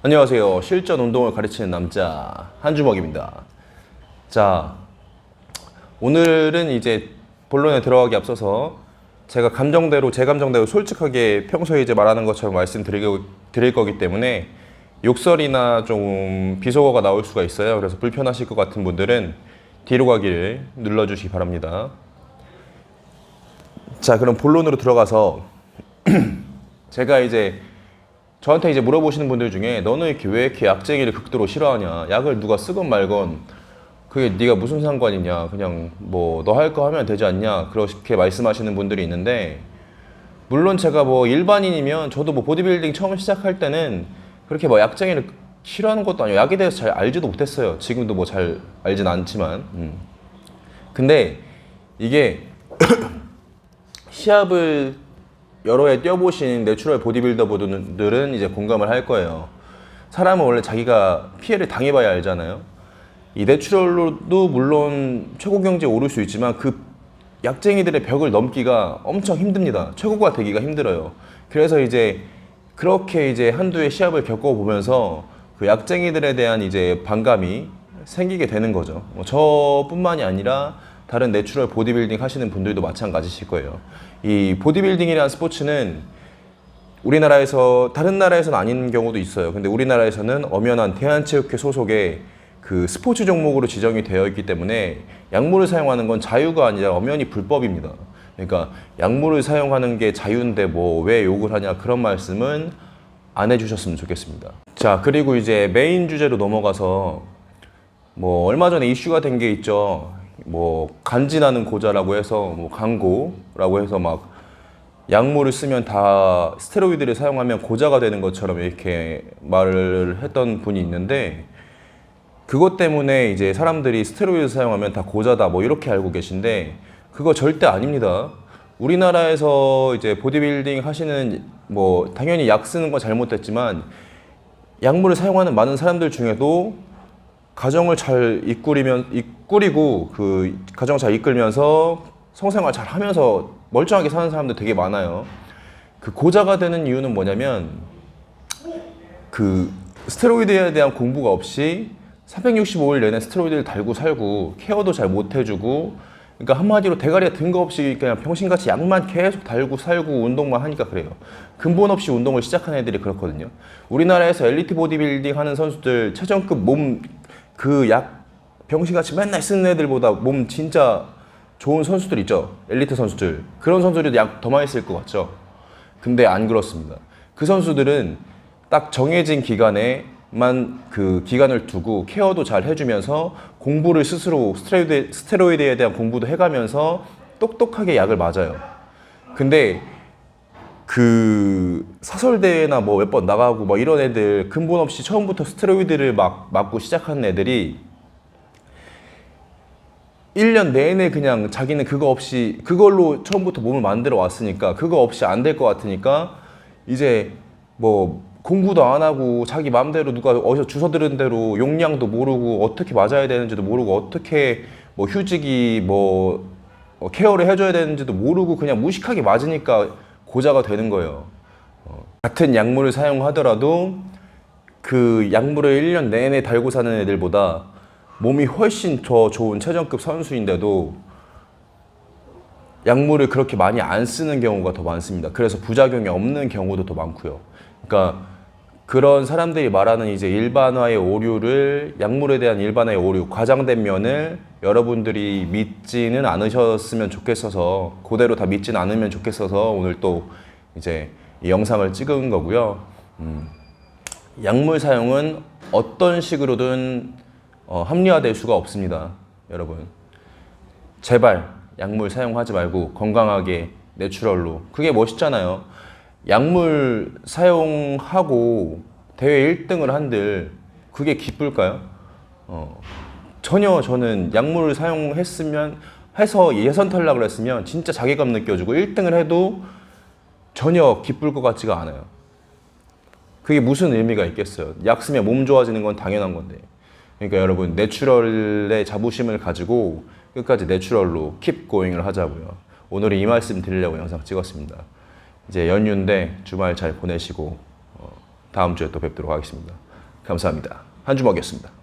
안녕하세요. 실전 운동을 가르치는 남자 한주먹입니다. 자, 오늘은 이제 본론에 들어가기 앞서서 제가 감정대로 제 감정대로 솔직하게 평소에 이제 말하는 것처럼 말씀드릴 드릴 거기 때문에 욕설이나 좀 비속어가 나올 수가 있어요. 그래서 불편하실 것 같은 분들은 뒤로 가기를 눌러주시기 바랍니다. 자, 그럼 본론으로 들어가서 제가 이제 저한테 이제 물어보시는 분들 중에 너는 이렇게 왜 이렇게 약쟁이를 극도로 싫어하냐? 약을 누가 쓰건 말건 그게 네가 무슨 상관이냐? 그냥 뭐 너 할 거 하면 되지 않냐? 그렇게 말씀하시는 분들이 있는데 물론 제가 뭐 일반인이면 저도 뭐 보디빌딩 처음 시작할 때는 그렇게 뭐 약쟁이를 싫어하는 것도 아니고 약에 대해서 잘 알지도 못했어요. 지금도 뭐 잘 알진 않지만. 음. 근데 이게 시합을 여러 해 뛰어보신 내추럴 보디빌더 분들은 이제 공감을 할 거예요. 사람은 원래 자기가 피해를 당해봐야 알잖아요. 이 내추럴로도 물론 최고 경지에 오를 수 있지만 그 약쟁이들의 벽을 넘기가 엄청 힘듭니다. 최고가 되기가 힘들어요. 그래서 이제 그렇게 이제 한두 해 시합을 겪어보면서 그 약쟁이들에 대한 이제 반감이 생기게 되는 거죠. 뭐 저뿐만이 아니라 다른 내추럴 보디빌딩 하시는 분들도 마찬가지실 거예요. 이 보디빌딩이라는 스포츠는 우리나라에서 다른 나라에서는 아닌 경우도 있어요. 근데 우리나라에서는 엄연한 대한체육회 소속의 그 스포츠 종목으로 지정이 되어 있기 때문에 약물을 사용하는 건 자유가 아니라 엄연히 불법입니다. 그러니까 약물을 사용하는 게 자유인데 뭐 왜 욕을 하냐 그런 말씀은 안 해주셨으면 좋겠습니다. 자 그리고 이제 메인 주제로 넘어가서 뭐 얼마 전에 이슈가 된 게 있죠. 뭐 간지나는 고자라고 해서 뭐 광고라고 해서 막 약물을 쓰면 다 스테로이드를 사용하면 고자가 되는 것처럼 이렇게 말을 했던 분이 있는데 그것 때문에 이제 사람들이 스테로이드 사용하면 다 고자다 뭐 이렇게 알고 계신데 그거 절대 아닙니다. 우리나라에서 이제 보디빌딩 하시는 뭐 당연히 약 쓰는 건 잘못됐지만 약물을 사용하는 많은 사람들 중에도 가정을 잘 이끌이면 이끌이고 그 가정 잘 이끌면서 성생활 잘 하면서 멀쩡하게 사는 사람들 되게 많아요. 그 고자가 되는 이유는 뭐냐면 그 스테로이드에 대한 공부가 없이 365일 내내 스테로이드를 달고 살고 케어도 잘 못 해주고 그러니까 한마디로 대가리가 든 거 없이 그냥 병신같이 약만 계속 달고 살고 운동만 하니까 그래요. 근본 없이 운동을 시작한 애들이 그렇거든요. 우리나라에서 엘리트 보디빌딩 하는 선수들 최전급 몸 그 약 병신같이 맨날 쓰는 애들보다 몸 진짜 좋은 선수들 있죠. 엘리트 선수들. 그런 선수들이 약더 많이 쓸 것 같죠. 근데 안 그렇습니다. 그 선수들은 딱 정해진 기간에만 그 기간을 두고 케어도 잘 해주면서 공부를 스스로 스테로이드, 스테로이드에 대한 공부도 해가면서 똑똑하게 약을 맞아요. 근데 그 사설대회나 뭐 몇 번 나가고 뭐 이런 애들 근본 없이 처음부터 스테로이드를 막 맞고 시작하는 애들이 1년 내내 그냥 자기는 그거 없이 그걸로 처음부터 몸을 만들어 왔으니까 그거 없이 안 될 것 같으니까 이제 뭐 공부도 안 하고 자기 마음대로 누가 어디서 주워 들은 대로 용량도 모르고 어떻게 맞아야 되는지도 모르고 어떻게 뭐 휴직이 뭐 어, 케어를 해줘야 되는지도 모르고 그냥 무식하게 맞으니까 고자가 되는 거예요. 어, 같은 약물을 사용하더라도 그 약물을 1년 내내 달고 사는 애들보다 몸이 훨씬 더 좋은 최전급 선수인데도 약물을 그렇게 많이 안 쓰는 경우가 더 많습니다. 그래서 부작용이 없는 경우도 더 많고요. 그러니까 그런 사람들이 말하는 이제 일반화의 오류를 약물에 대한 일반화의 오류, 과장된 면을 여러분들이 믿지는 않으셨으면 좋겠어서 그대로 다 믿지는 않으면 좋겠어서 오늘 또 이제 이 영상을 찍은 거고요. 음, 약물 사용은 어떤 식으로든 어, 합리화될 수가 없습니다, 여러분. 제발 약물 사용하지 말고 건강하게 내추럴로 그게 멋있잖아요. 약물 사용하고 대회 1등을 한들 그게 기쁠까요? 어, 전혀 저는 약물을 사용했으면 해서 예선 탈락을 했으면 진짜 자괴감 느껴지고 1등을 해도 전혀 기쁠 것 같지가 않아요. 그게 무슨 의미가 있겠어요? 약 쓰면 몸 좋아지는 건 당연한 건데. 그러니까 여러분 내추럴의 자부심을 가지고 끝까지 내추럴로 킵 고잉을 하자고요. 오늘은 이 말씀 드리려고 영상 찍었습니다. 이제 연휴인데 주말 잘 보내시고 어, 다음 주에 또 뵙도록 하겠습니다. 감사합니다. 한 주먹이었습니다.